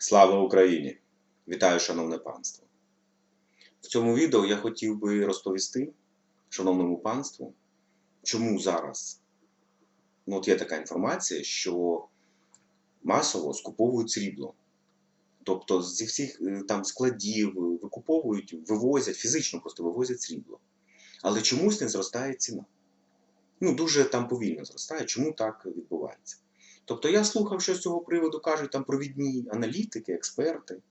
Слава Україні! Вітаю, шановне панство! В цьому відео я хотів би розповісти шановному панству, чому зараз ну, от є така інформація, що масово скуповують срібло. Тобто зі всіх е, там складів викуповують, вивозять, фізично просто вивозять срібло. Але чомусь не зростає ціна. Ну, дуже там повільно зростає. Чому так відбувається? Тобто я слухав, що з цього приводу кажуть там провідні аналітики, експерти.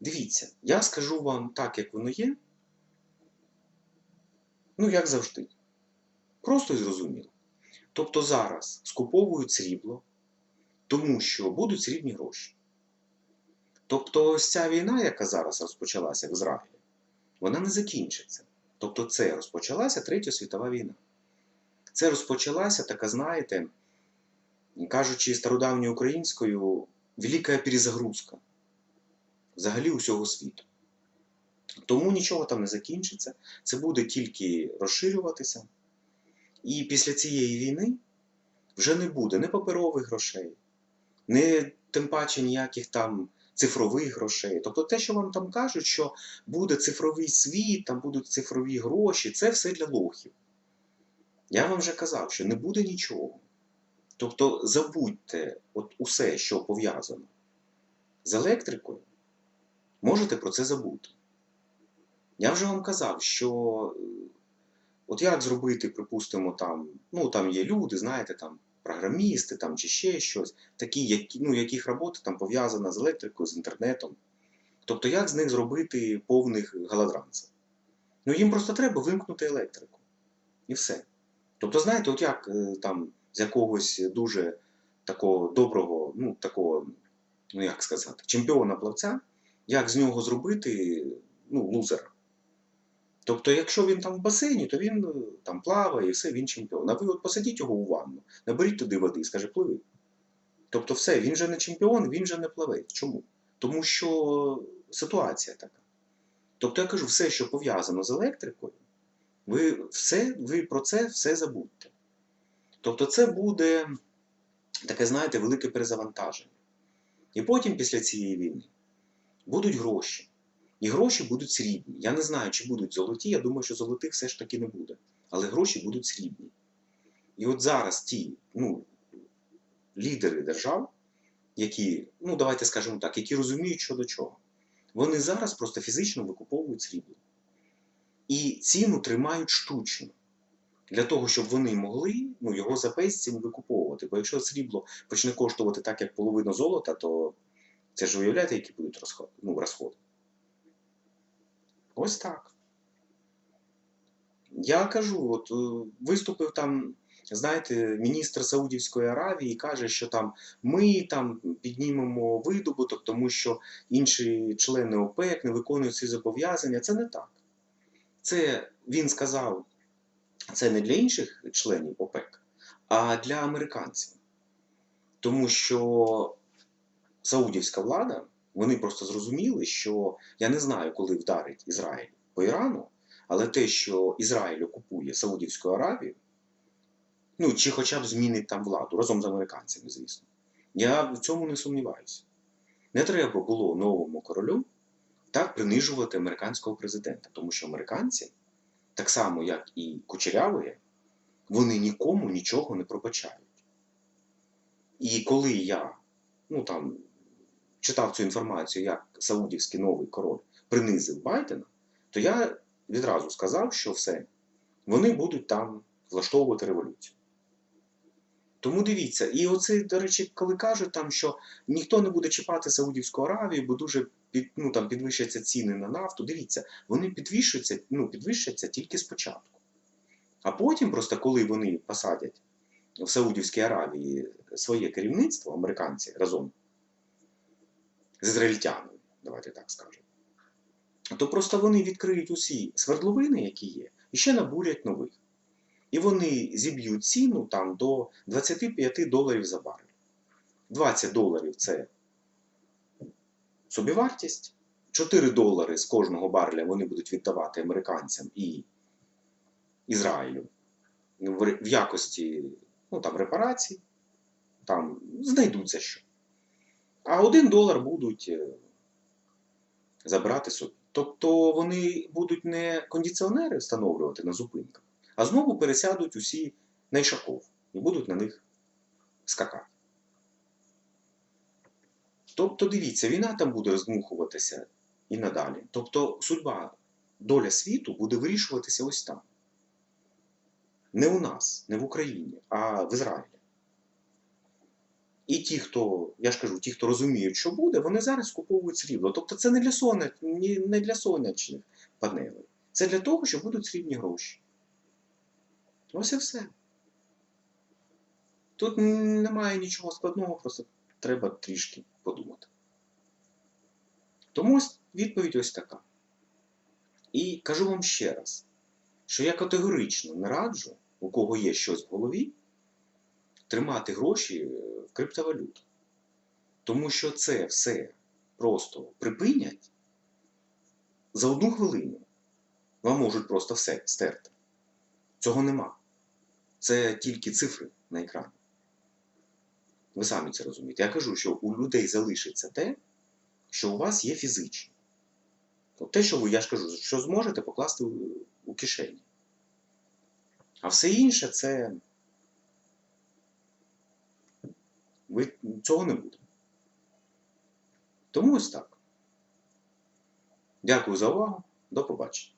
Дивіться, я скажу вам так, як воно є. Ну, як завжди. Просто і зрозуміло. Тобто зараз скуповують срібло, тому що будуть срібні гроші. Тобто, ось ця війна, яка зараз розпочалася в Ізраїлі, вона не закінчиться. Тобто, це розпочалася Третя світова війна. Це розпочалася така, знаєте, кажучи стародавньою українською, велика перезагрузка взагалі усього світу. Тому нічого там не закінчиться, це буде тільки розширюватися. І після цієї війни вже не буде ні паперових грошей, ні тим паче ніяких там цифрових грошей. Тобто те, що вам там кажуть, що буде цифровий світ, там будуть цифрові гроші, це все для лохів. Я вам вже казав, що не буде нічого. Тобто забудьте от усе, що пов'язано з електрикою, можете про це забути. Я вже вам казав, що е, от як зробити, припустимо, там, ну там є люди, знаєте, там програмісти там, чи ще щось, такі, які, ну, яких робота там пов'язана з електрикою, з інтернетом. Тобто, як з них зробити повних галадранців? Ну їм просто треба вимкнути електрику. І все. Тобто, знаєте, от як е, там з якогось дуже такого доброго, ну, такого, ну як сказати, чемпіона плавця, як з нього зробити ну, лузера. Тобто, якщо він там в басейні, то він е, там плаває і все, він чемпіон. А ви от посадіть його у ванну, наберіть туди води і скаже, пливи. Тобто, все, він же не чемпіон, він же не плавець. Чому? Тому що ситуація така. Тобто, я кажу, все, що пов'язано з електрикою, ви, все, ви про це все забудьте. Тобто, це буде таке, знаєте, велике перезавантаження. І потім, після цієї війни, будуть гроші. І гроші будуть срібні. Я не знаю, чи будуть золоті. Я думаю, що золотих все ж таки не буде. Але гроші будуть срібні. І от зараз ті ну, лідери держав, які, ну давайте скажемо так, які розуміють, що до чого, вони зараз просто фізично викуповують срібло. І ціну тримають штучно. Для того, щоб вони могли ну, його за безцінь викуповувати. Бо якщо срібло почне коштувати так, як половина золота, то це ж уявляєте, які будуть розходи. Ну, розходи. Ось так. Я кажу, от е, виступив там, знаєте, міністр Саудівської Аравії каже, що там ми там піднімемо видобуток, тому що інші члени ОПЕК не виконують ці зобов'язання. Це не так. Це він сказав, це не для інших членів ОПЕК, а для американців. Тому що саудівська влада. Вони просто зрозуміли, що я не знаю, коли вдарить Ізраїль по Ірану, але те, що Ізраїль окупує Саудівську Аравію, ну чи хоча б змінить там владу разом з американцями, звісно, я в цьому не сумніваюся. Не треба було новому королю так принижувати американського президента, тому що американці, так само як і кучерявої, вони нікому нічого не пробачають. І коли я, ну там читав цю інформацію, як Саудівський новий король принизив Байдена, то я відразу сказав, що все, вони будуть там влаштовувати революцію. Тому дивіться, і оце, до речі, коли кажуть, там, що ніхто не буде чіпати Саудівську Аравію, бо дуже під, ну, там, підвищаться ціни на нафту, дивіться, вони підвищаться, ну, підвищаться тільки спочатку. А потім, просто коли вони посадять в Саудівській Аравії своє керівництво, американці разом з ізраїльтянами, давайте так скажемо, то просто вони відкриють усі свердловини, які є, і ще набурять нових. І вони зіб'ють ціну там до 25 доларів за барель. 20 доларів це собівартість, 4 долари з кожного бареля вони будуть віддавати американцям і Ізраїлю в якості ну, там, репарацій, там знайдуться що. а 1 долар будуть е, забирати собі. Тобто вони будуть не кондиціонери встановлювати на зупинках, а знову пересядуть усі на Ішаков і будуть на них скакати. Тобто, дивіться, війна там буде роздмухуватися і надалі. Тобто, судьба, доля світу буде вирішуватися ось там. Не у нас, не в Україні, а в Ізраїлі. І ті, хто, я ж кажу, ті, хто розуміють, що буде, вони зараз куповують срібло. Тобто це не для сонячних панелей. Це для того, що будуть срібні гроші. Ось і все. Тут немає нічого складного, просто треба трішки подумати. Тому відповідь ось така. І кажу вам ще раз, що я категорично не раджу, у кого є щось в голові, тримати гроші е, в криптовалюті. Тому що це все просто припинять за одну хвилину. Вам можуть просто все стерти. Цього нема. Це тільки цифри на екрані. Ви самі це розумієте. Я кажу, що у людей залишиться те, що у вас є фізично. От те, що ви, я ж кажу, що зможете покласти у, у кишені. А все інше це. Ви цього не буде. Тому ось так. Дякую за увагу. До побачення.